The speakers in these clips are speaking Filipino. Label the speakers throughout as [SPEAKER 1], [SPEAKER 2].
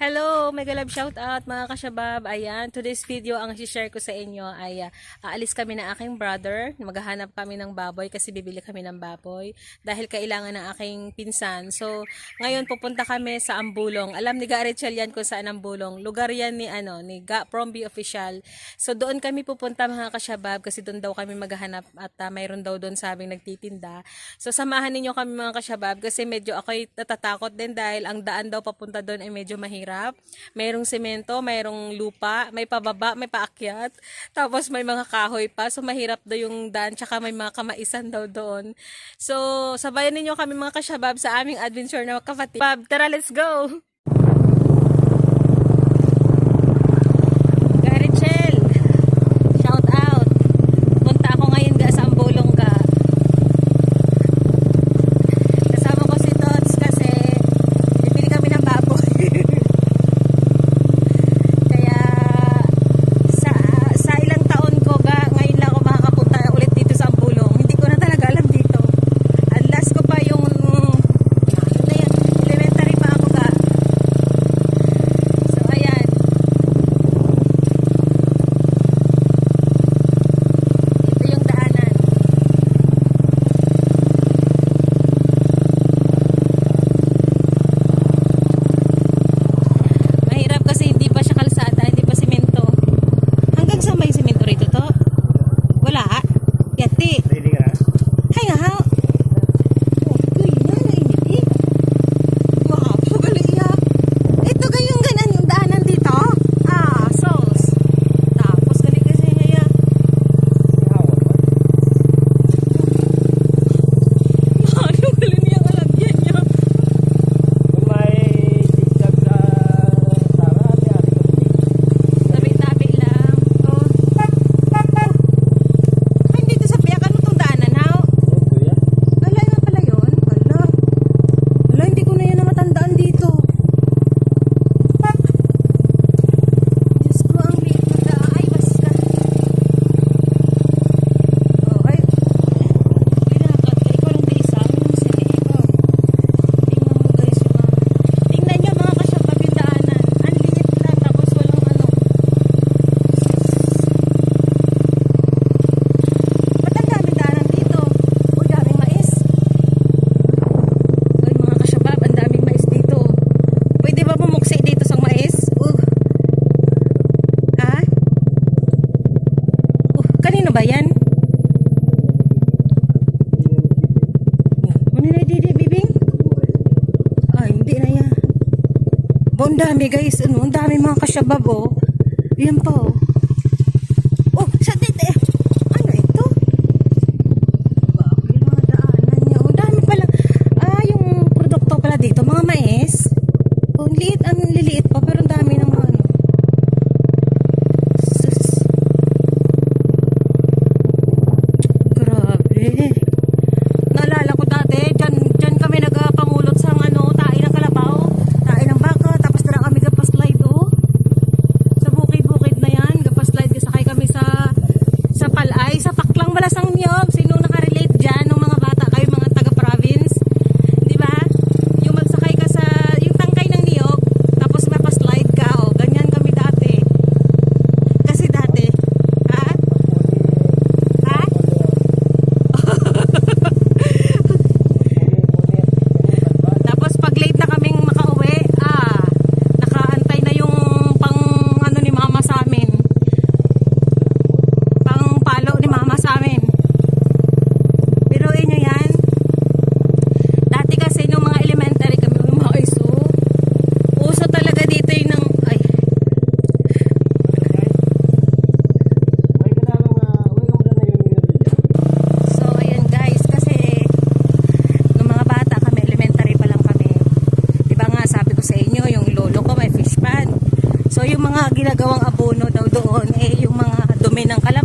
[SPEAKER 1] Hello, mega love shout out mga kasyabab. Ayan, today's video ang share ko sa inyo ay uh, aalis kami ng aking brother. Maghahanap kami ng baboy kasi bibili kami ng baboy dahil kailangan ng aking pinsan. So, ngayon pupunta kami sa Ambulong. Alam ni Garechel yan kung saan Ambulong. Lugar yan ni ano, ni Ga Promby official. So, doon kami pupunta mga kasyabab kasi doon daw kami maghahanap at uh, mayroon daw doon sabing nagtitinda. So, samahan niyo kami mga kasyabab kasi medyo ako natatakot din dahil ang daan daw papunta doon ay medyo mahirap mahirap. Mayroong semento, mayroong lupa, may pababa, may paakyat. Tapos may mga kahoy pa. So mahirap daw yung daan. Tsaka may mga kamaisan daw doon. So sabayan ninyo kami mga kasyabab sa aming adventure na kapatid. Bab, tara let's go! dami guys. Ano, ang dami mga kasyabab oh. Yan po. ginagawang abono daw doon eh yung mga dumi ng kalat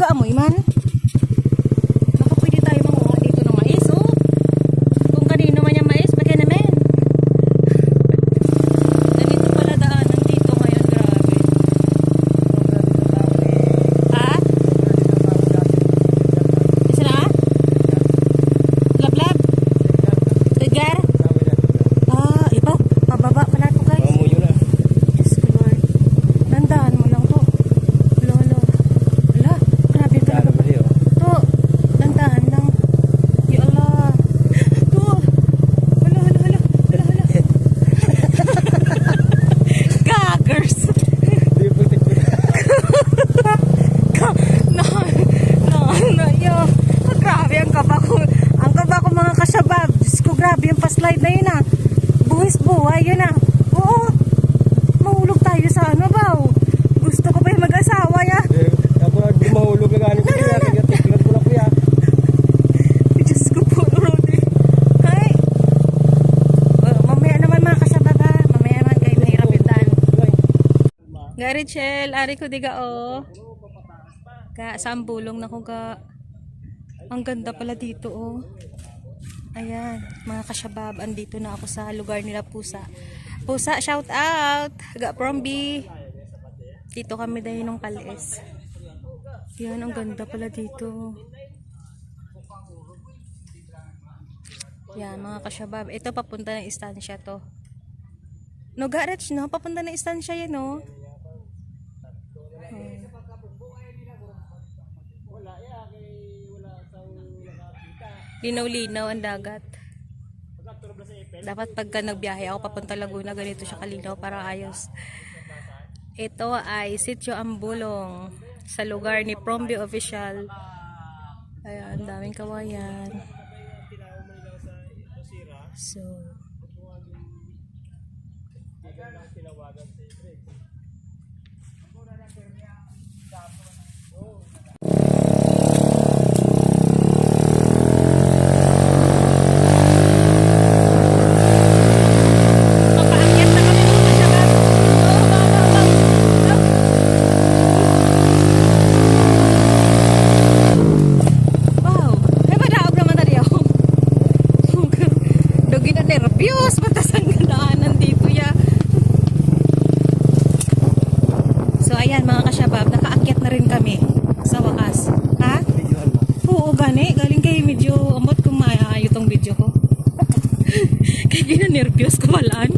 [SPEAKER 1] ก็อมวยมัน Garichel, ari ko diga oh. Ka, saan bulong na ko ga. Ang ganda pala dito oh. Ayan, mga kasyabab, andito na ako sa lugar nila Pusa. Pusa, shout out! Ga from B. Dito kami dahil nung kalis. Yan, ang ganda pala dito. Yan, mga kasyabab. Ito, papunta ng istansya to. No, garage, no? Papunta ng istansya yan, no? Linaw-linaw ang dagat. Dapat pagka nagbiyahe ako papunta Laguna, ganito siya kalinaw para ayos. Ito ay Sitio Ambulong sa lugar ni Prombi Official. Ayan, daming kawayan. So, Papaakyat na kami mga kasyabab. Oh, wow, wow, wow. Wow. Ay, madaog naman na rin ako. Dogi na nervyos. Batas ang daanan dito ya. So, ayan mga kasyabab. Nakaakyat na rin kami. Sa wakas. Ha? Oo, gani. Galing kayo medyo amot kung maayo tong video ko. Kaya gina-nervyos ko walaan.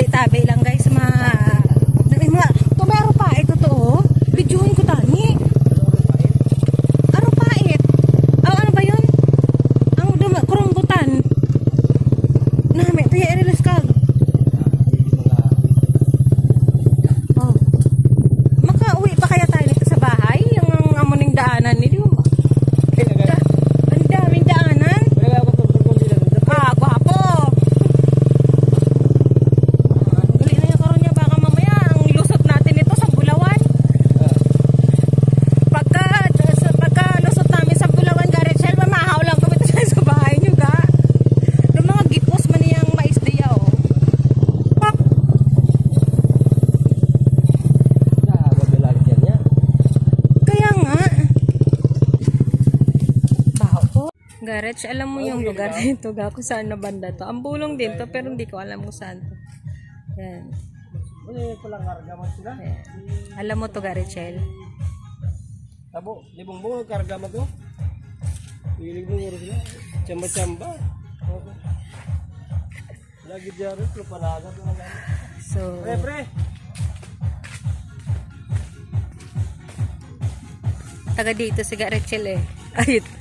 [SPEAKER 1] tabi-tabi lang guys mga Garage, alam mo yung lugar na ito, ga, kung saan na banda to. Ang bulong din to, pero hindi ko alam kung saan to. Yan. Ano Yan. Alam mo to, Garichel?
[SPEAKER 2] Tabo, libong bungo, karga oh. mo to. Ilibong uro sila. Chamba-chamba. Lagi diyan, pero palaga to.
[SPEAKER 1] So,
[SPEAKER 2] pre, pre.
[SPEAKER 1] Taga dito si Garichel eh. Ayun.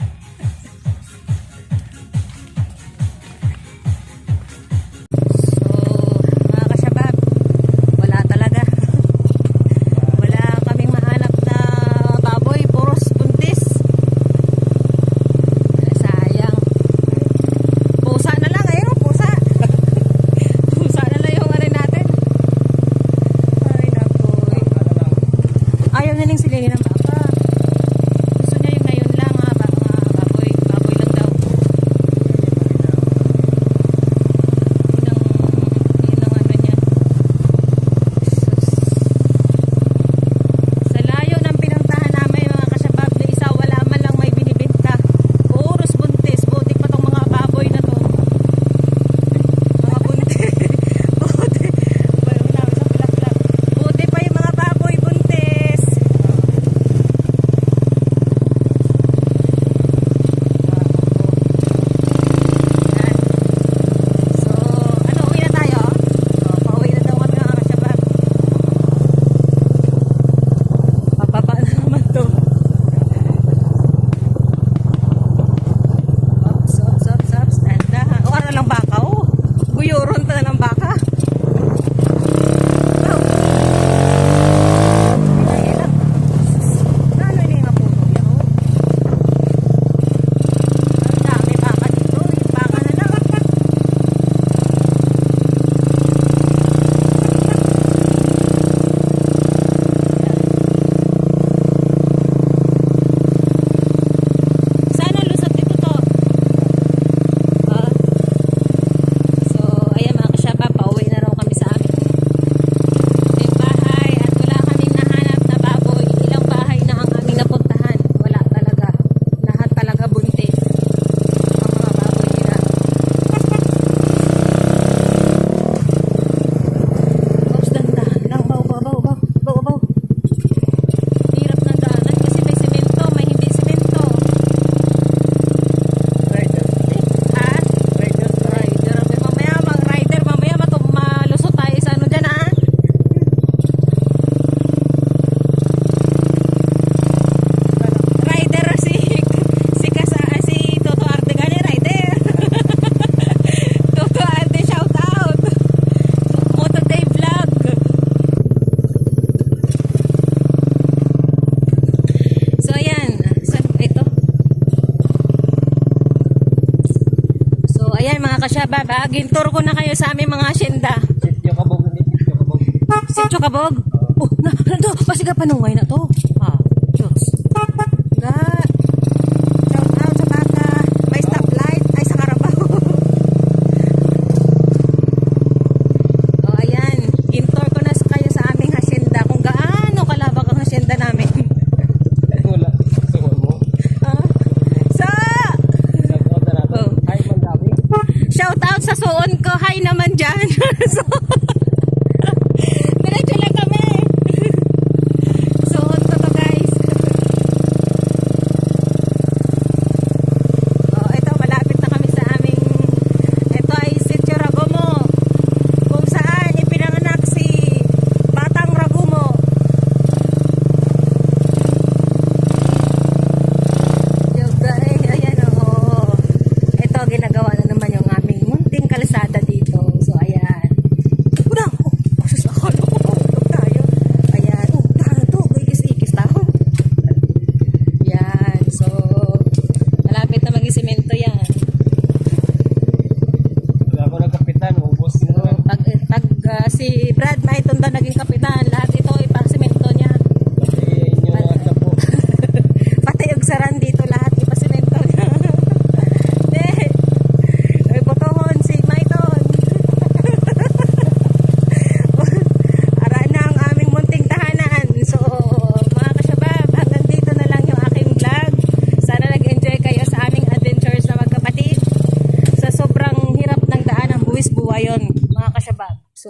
[SPEAKER 1] Agintur ko na kayo sa aming mga asyenda.
[SPEAKER 2] Sityo kabog, hindi sityo kabog.
[SPEAKER 1] Sityo kabog? Oh, na, na to, pasigapanungay na to.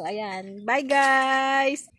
[SPEAKER 1] ayan. Bye guys!